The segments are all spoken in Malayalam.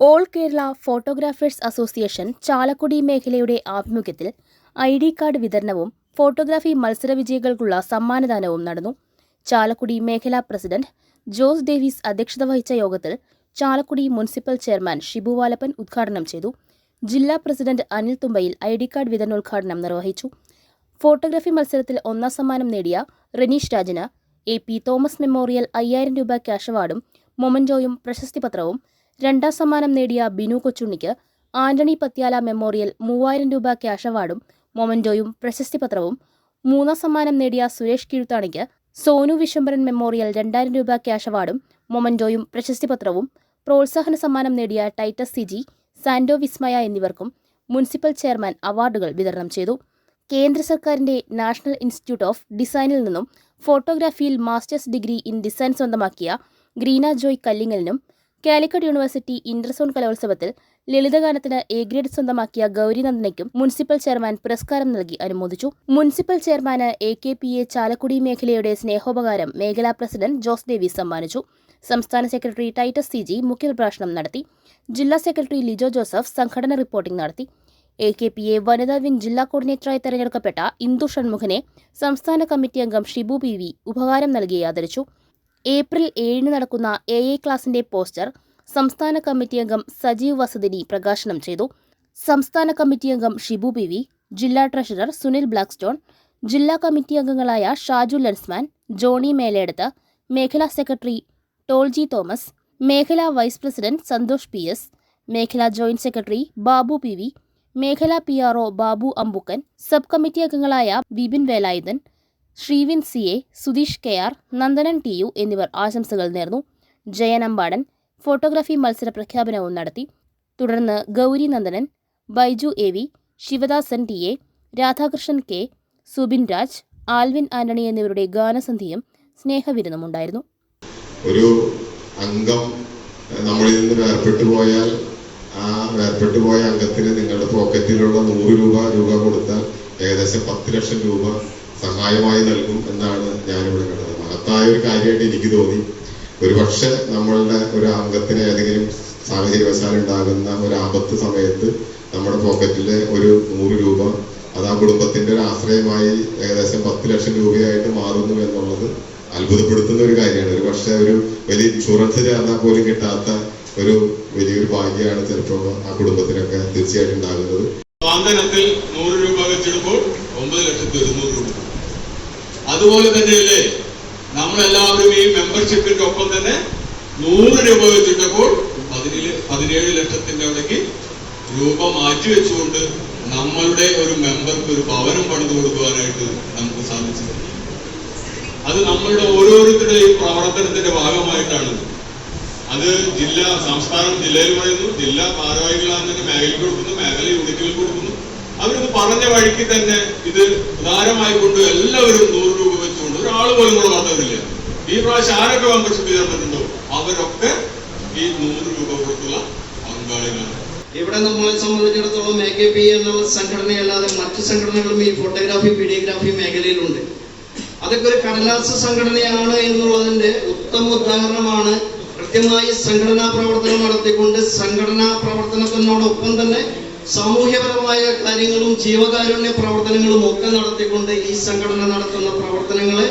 All Kerala photographers association Chalakudy മേഖലയുടെ ആഭിമുഖ്യത്തിൽ ഐ ഡി കാർഡ് വിതരണവും ഫോട്ടോഗ്രാഫി മത്സര വിജയികൾക്കുള്ള സമ്മാനദാനവും നടന്നു. ചാലക്കുടി മേഖലാ പ്രസിഡന്റ് ജോസ് ഡേവിസ് അധ്യക്ഷത വഹിച്ച യോഗത്തിൽ ചാലക്കുടി മുനിസിപ്പൽ ചെയർമാൻ ഷിബു വാലപ്പൻ ഉദ്ഘാടനം ചെയ്തു. ജില്ലാ president Anil Thumbayil I D card വിതരണോദ്ഘാടനം നിർവഹിച്ചു. ഫോട്ടോഗ്രാഫി മത്സരത്തിൽ ഒന്നാം സമ്മാനം നേടിയ റനീഷ് രാജന് എ പി തോമസ് മെമ്മോറിയൽ അയ്യായിരം രൂപ ക്യാഷ് അവാർഡും മൊമന്റോയും പ്രശസ്തിപത്രവും രണ്ടാം സമ്മാനം നേടിയ ബിനു കൊച്ചുണ്ണിക്ക് ആന്റണി പത്യാല മെമ്മോറിയൽ മൂവായിരം രൂപ ക്യാഷ് അവാർഡും മൊമന്റോയും പ്രശസ്തിപത്രവും മൂന്നാം സമ്മാനം നേടിയ സുരേഷ് കീഴ്ത്താണിക്ക് സോനു വിശ്വംബരൻ മെമ്മോറിയൽ രണ്ടായിരം രൂപ ക്യാഷ് അവാർഡും മൊമന്റോയും പ്രശസ്തിപത്രവും പ്രോത്സാഹന സമ്മാനം നേടിയ ടൈറ്റസ് സിജി സാൻഡോ വിസ്മയ എന്നിവർക്കും മുനിസിപ്പൽ ചെയർമാൻ അവാർഡുകൾ വിതരണം ചെയ്തു. കേന്ദ്ര സർക്കാരിന്റെ നാഷണൽ ഇൻസ്റ്റിറ്റ്യൂട്ട് ഓഫ് ഡിസൈനിൽ നിന്നും ഫോട്ടോഗ്രാഫിയിൽ മാസ്റ്റേഴ്സ് ഡിഗ്രി ഇൻ ഡിസൈൻ സ്വന്തമാക്കിയ ഗ്രീന ജോയ് കല്ലിങ്ങലിനും കാലിക്കറ്റ് യൂണിവേഴ്സിറ്റി ഇന്റർസോൺ കലോത്സവത്തിൽ ലളിതഗാനത്തിന് എ ഗ്രേഡ് സ്വന്തമാക്കിയ ഗൗരി നന്ദനയ്ക്കും മുനിസിപ്പൽ ചെയർമാൻ പുരസ്കാരം നൽകി അനുമോദിച്ചു. Municipal ചെയർമാന് A K P A Chalakudy മേഖലയുടെ സ്നേഹോപകാരം മേഖലാ പ്രസിഡന്റ് ജോസ് ദേവി സമ്മാനിച്ചു. സംസ്ഥാന സെക്രട്ടറി ടൈറ്റസ് സി ജി മുഖ്യപ്രഭാഷണം നടത്തി. ജില്ലാ സെക്രട്ടറി ലിജോ ജോസഫ് സംഘടന റിപ്പോർട്ടിംഗ് നടത്തി. എ കെ പി എ വനിതാ വിംഗ് ജില്ലാ കോർഡിനേറ്ററായി തെരഞ്ഞെടുക്കപ്പെട്ട ഇന്ദു ഷൺമുഖനെ സംസ്ഥാന കമ്മിറ്റി അംഗം ഷിബു പി വി ഉപഹാരം നൽകി ആദരിച്ചു. ഏപ്രിൽ ഏഴിന് നടക്കുന്ന എ എ ക്ലാസിന്റെ പോസ്റ്റർ സംസ്ഥാന കമ്മിറ്റി അംഗം സജീവ് വസതിനി പ്രകാശനം ചെയ്തു. സംസ്ഥാന കമ്മിറ്റി അംഗം ഷിബു പി വി ജില്ലാ ട്രഷറർ സുനിൽ ബ്ലാക്ക്സ്റ്റോൺ ജില്ലാ കമ്മിറ്റി അംഗങ്ങളായ ഷാജു ലൻസ്മാൻ ജോണി മേലേടത്ത് മേഖലാ സെക്രട്ടറി ടോൾജി തോമസ് മേഖലാ vice president Santhosh P S മേഖലാ joint secretary Babu P V മേഖലാ P R Babu Ambukkan sub committee അംഗങ്ങളായ Bibin Velayudhan Sreevin C A Sudheesh K R Nandanan T U എന്നിവർ ആശംസകൾ നേർന്നു. ജയനമ്പാടൻ ഫോട്ടോഗ്രാഫി മത്സര പ്രഖ്യാപനവും നടത്തി. തുടർന്ന് Gauri Nandanan Baiju A V Sivadasan T A Radhakrishnan K Subin Raj Alvin Antony എന്നിവരുടെ ഗാനസന്ധിയും സ്നേഹവിരുന്നുമുണ്ടായിരുന്നു. ഒരു അംഗം നമ്മളിൽ നിന്ന് വേർപെട്ടു പോയാൽ ആ വേർപെട്ടു പോയ അംഗത്തിന് നിങ്ങളുടെ പോക്കറ്റിലുള്ള നൂറ് രൂപ രൂപ കൊടുത്താൽ ഏകദേശം പത്ത് ലക്ഷം രൂപ സഹായമായി നൽകും എന്നാണ് ഞാനിവിടെ കണ്ടത്. മഹത്തായ ഒരു കാര്യമായിട്ട് എനിക്ക് തോന്നി. ഒരു പക്ഷെ നമ്മളുടെ ഒരു അംഗത്തിന് ഏതെങ്കിലും സാഹചര്യവശാൽ ഉണ്ടാകുന്ന ഒരു ആപത്ത് സമയത്ത് നമ്മുടെ പോക്കറ്റിലെ ഒരു നൂറ് രൂപ അത് ആ കുടുംബത്തിന്റെ ഒരു ആശ്രയമായി ഏകദേശം പത്ത് ലക്ഷം രൂപയായിട്ട് മാറുന്നു എന്നുള്ളത് അത്ഭുതപ്പെടുത്തുന്ന ഒരു കാര്യമാണ്. ഒരു പക്ഷേ ഒരു വലിയ ഇൻഷുറൻസ് ചേർന്നാൽ പോലും കിട്ടാത്ത ഒരു വലിയൊരു ഭാഗ്യമാണ് ചിലപ്പോൾ ആ കുടുംബത്തിനൊക്കെ തീർച്ചയായിട്ടും ഉണ്ടാകുന്നത്. നൂറ് ഒമ്പത് ലക്ഷത്തി ഒരുന്നൂറ് രൂപ അതുപോലെ തന്നെയല്ലേ നമ്മളെല്ലാവരും ഈ മെമ്പർഷിപ്പിന്റെ ഒപ്പം തന്നെ നൂറ് രൂപ വെച്ചിട്ടപ്പോൾ പതിനേഴ് പതിനേഴ് ലക്ഷത്തിന്റെ അവിടേക്ക് രൂപ മാറ്റി വെച്ചുകൊണ്ട് നമ്മളുടെ ഒരു മെമ്പർക്ക് ഒരു ഭവനം പണിത് കൊടുക്കുവാനായിട്ട് നമുക്ക് സാധിച്ചു അത് നമ്മളുടെ ഓരോരുത്തരുടെയും പ്രവർത്തനത്തിന്റെ ഭാഗമായിട്ടാണ്. അത് ജില്ലാ സംസ്ഥാനം ജില്ലയിൽ പറയുന്നു. ജില്ലാ ഭാരവാഹികളാണെന്ന് മേഖലയിൽ കൊടുക്കുന്നു. മേഖല യൂണിറ്റുകൾ കൊടുക്കുന്നു. പറഞ്ഞ വഴിക്ക് തന്നെ ഇത് ഉദാരമായി കൊണ്ട് എല്ലാവരും നൂറ് രൂപ വെച്ചുകൊണ്ട് ഒരാൾ പോലും കൂടെ വന്നവരില്ല ഈ പ്രാവശ്യം ആരൊക്കെ മെമ്പർഷിപ്പ് ചേർന്നിട്ടുണ്ടോ അവരൊക്കെ ഈ നൂറ് രൂപ കൊടുത്തുള്ള പങ്കാളികളാണ്. ഇവിടെ നമ്മളെ സംബന്ധിച്ചിടത്തോളം എ കെ പി എന്നുള്ള സംഘടനയല്ലാതെ മറ്റു സംഘടനകളും ഈ ഫോട്ടോഗ്രാഫി വീഡിയോഗ്രാഫി മേഖലയിലുണ്ട്. അതൊക്കെ ഒരു കടലാസ സംഘടനയാണ് എന്നുള്ളതിന്റെ ഉത്തമ ഉദാഹരണമാണ് കൃത്യമായി സംഘടനാ പ്രവർത്തനം നടത്തിക്കൊണ്ട് സംഘടനാ പ്രവർത്തനത്തിനോടൊപ്പം തന്നെ സാമൂഹ്യപരമായ കാര്യങ്ങളും ജീവകാരുണ്യ പ്രവർത്തനങ്ങളും ഒക്കെ നടത്തിക്കൊണ്ട് ഈ സംഘടന നടത്തുന്ന പ്രവർത്തനങ്ങളെ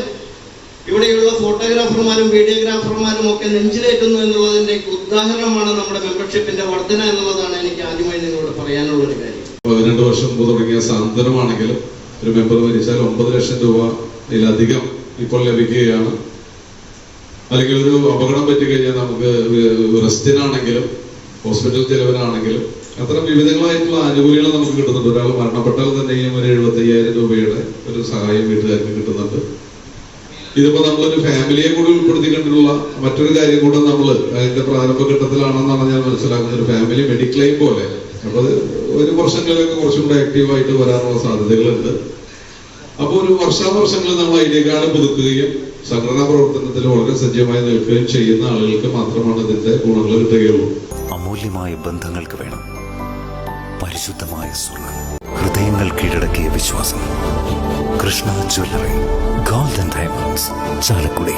ഇവിടെയുള്ള ഫോട്ടോഗ്രാഫർമാരും വീഡിയോഗ്രാഫർമാരും ഒക്കെ നെഞ്ചിലേറ്റുന്നു എന്നുള്ളതിന്റെ ഉദാഹരണമാണ് നമ്മുടെ മെമ്പർഷിപ്പിന്റെ വർധന എന്നുള്ളതാണ് എനിക്ക് ആദ്യമായി നിങ്ങളോട് പറയാനുള്ള ഒരു കാര്യം. പതിനെട്ട് വർഷം തുടങ്ങിയ സാന്ത്വനമാണെങ്കിലും ഒരു മെമ്പർ മരിച്ചാൽ ഒമ്പത് ലക്ഷം രൂപ ഇതിലധികം ഇപ്പോൾ ലഭിക്കുകയാണ്. അല്ലെങ്കിൽ ഒരു അപകടം പറ്റിക്കഴിഞ്ഞാൽ നമുക്ക് റെസ്റ്റിനാണെങ്കിലും ഹോസ്പിറ്റൽ ചെലവിനാണെങ്കിലും അത്തരം വിവിധങ്ങളായിട്ടുള്ള ആനുകൂല്യങ്ങൾ നമുക്ക് കിട്ടുന്നുണ്ട്. ഒരാൾ മരണപ്പെട്ടാൽ തന്നെയും ഒരു എഴുപത്തി അയ്യായിരം രൂപയുടെ ഒരു സഹായം വീട്ടുകാർക്ക് കിട്ടുന്നുണ്ട്. ഇതിപ്പോ നമ്മളൊരു ഫാമിലിയെ കൂടി ഉൾപ്പെടുത്തിക്കൊണ്ടുള്ള മറ്റൊരു കാര്യം കൂടെ നമ്മൾ അതിന്റെ പ്രാരംഭ ഘട്ടത്തിലാണെന്നാണ് ഞാൻ മനസ്സിലാക്കുന്നത്. ഒരു ഫാമിലി മെഡിക്ലെയിം പോലെ. അപ്പൊ അത് ഒരു വർഷങ്ങളിലൊക്കെ കുറച്ചും കൂടെ ആക്റ്റീവായിട്ട് വരാനുള്ള സാധ്യതകളുണ്ട്. അപ്പോൾ ഒരു വർഷാവർഷങ്ങളിൽ നമ്മൾ ഐഡിയ കാർഡ് പുതുക്കുകയും സംഘടനാ പ്രവർത്തനത്തിൽ വളരെ സജ്ജമായി നിൽക്കുകയും ചെയ്യുന്ന ആളുകൾക്ക് മാത്രമാണ് ഇതിന്റെ ഗുണങ്ങൾ കിട്ടുകയുള്ളൂ. അമൂല്യമായ ബന്ധങ്ങൾക്ക് വേണം. പരിശുദ്ധമായ സ്വർണം ഹൃദയങ്ങൾ കീഴടക്കിയ വിശ്വാസം. Krishna jewellery golden diamonds Chalakudy.